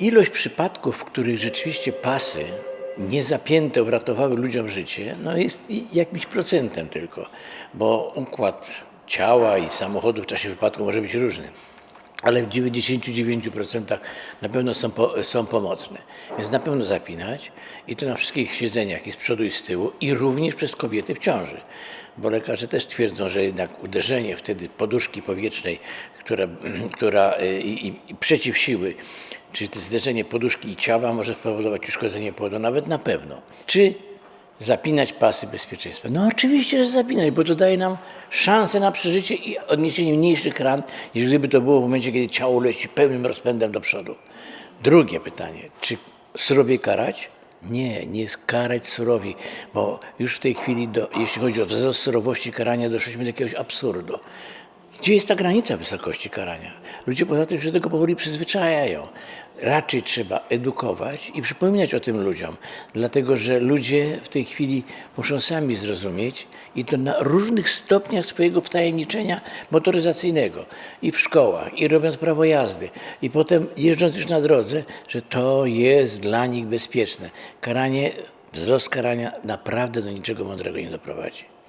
Ilość przypadków, w których rzeczywiście pasy niezapięte uratowały ludziom życie, no jest jakimś procentem tylko, bo układ ciała i samochodu w czasie wypadku może być różny. Ale w 99% na pewno są, po, są pomocne. Więc na pewno zapinać i to na wszystkich siedzeniach, i z przodu, i z tyłu, i również przez kobiety w ciąży. Bo lekarze też twierdzą, że jednak uderzenie wtedy poduszki powietrznej, która, która y, i, i, i przeciwsiły, czyli to zderzenie poduszki i ciała może spowodować uszkodzenie płodu, nawet na pewno. Czy zapinać pasy bezpieczeństwa? No oczywiście, że zapinać, bo to daje nam szansę na przeżycie i odniesienie mniejszych ran, niż gdyby to było w momencie, kiedy ciało leci pełnym rozpędem do przodu. Drugie pytanie, czy surowiej karać? Nie, nie karać surowiej, bo już w tej chwili, do, jeśli chodzi o wzrost surowości karania, doszliśmy do jakiegoś absurdu. Gdzie jest ta granica wysokości karania? Ludzie poza tym się do tego powoli przyzwyczajają. Raczej trzeba edukować i przypominać o tym ludziom, dlatego że ludzie w tej chwili muszą sami zrozumieć i to na różnych stopniach swojego wtajemniczenia motoryzacyjnego i w szkołach, i robiąc prawo jazdy, i potem jeżdżąc już na drodze, że to jest dla nich bezpieczne. Karanie, wzrost karania naprawdę do niczego mądrego nie doprowadzi.